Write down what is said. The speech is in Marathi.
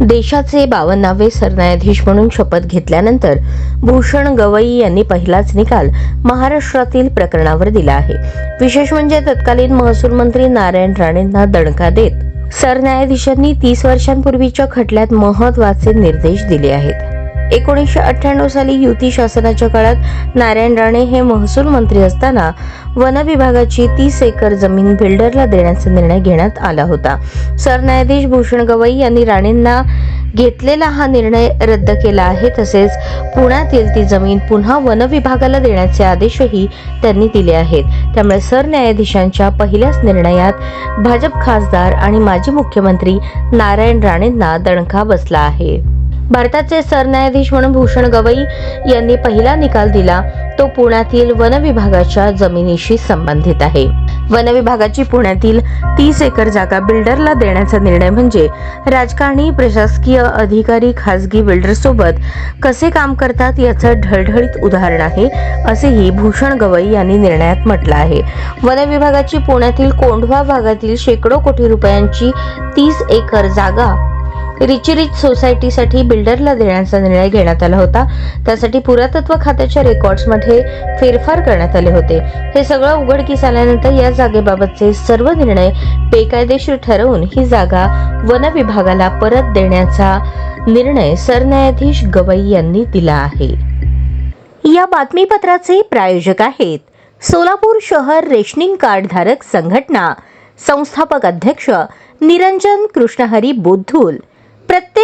देशाचे बावन्नावे सरन्यायाधीश म्हणून शपथ घेतल्यानंतर भूषण गवई यांनी पहिलाच निकाल महाराष्ट्रातील प्रकरणावर दिला आहे. विशेष म्हणजे तत्कालीन महसूल मंत्री नारायण राणेंना दणका देत सरन्यायाधीशांनी तीस वर्षांपूर्वीच्या खटल्यात महत्त्वाचे निर्देश दिले आहेत. एकोणीसशे अठ्ठ्याण्णव साली युती शासनाच्या काळात नारायण राणे हे महसूल मंत्री असताना वन विभागाची तीस एकर जमीन बिल्डरला देण्याचा निर्णय घेण्यात आला होता. सरन्यायाधीश भूषण गवई यांनी राणेंना घेतलेला हा निर्णय रद्द केला आहे तसेच पुण्यातील ती जमीन पुन्हा वन विभागाला देण्याचे आदेशही त्यांनी दिले आहेत. त्यामुळे सरन्यायाधीशांच्या पहिल्याच निर्णयात भाजप खासदार आणि माजी मुख्यमंत्री नारायण राणेंना दणका बसला आहे. भारताचे सरन्यायाधीश म्हणून भूषण गवई यांनी पहिला निकाल दिला. तो पुण्यातील वन विभागाच्या जमिनीशी संबंधित आहे. वन विभागाची पुण्यातील तीस एकर जागा बिल्डरला देण्याचा निर्णय म्हणजे राजकारणी प्रशासकीय अधिकारी खासगी बिल्डरसोबत कसे काम करतात याचं ढळढळीत उदाहरण आहे असेही भूषण गवई यांनी निर्णयात म्हटलं आहे. वन विभागाची पुण्यातील कोंढवा भागातील शेकडो कोटी रुपयांची तीस एकर जागा रिचीरिच सोसायटीसाठी बिल्डरला देण्याचा निर्णय घेण्यात आला होता. त्यासाठी पुरातत्व खात्याच्या रेकॉर्ड्समध्ये फेरफार करण्यात आले होते. हे सगळं उघडकीस आल्यानंतर या जागेबाबतचे सर्व निर्णय बेकायदेशीर ठरवून ही जागा वन विभागाला परत देण्याचा निर्णय सरन्यायाधीश गवई यांनी दिला आहे. या बातमीपत्राचे प्रायोजक आहेत सोलापूर शहर रेशनिंग कार्ड धारक संघटना. संस्थापक अध्यक्ष निरंजन कृष्णहरी बोद्धूल.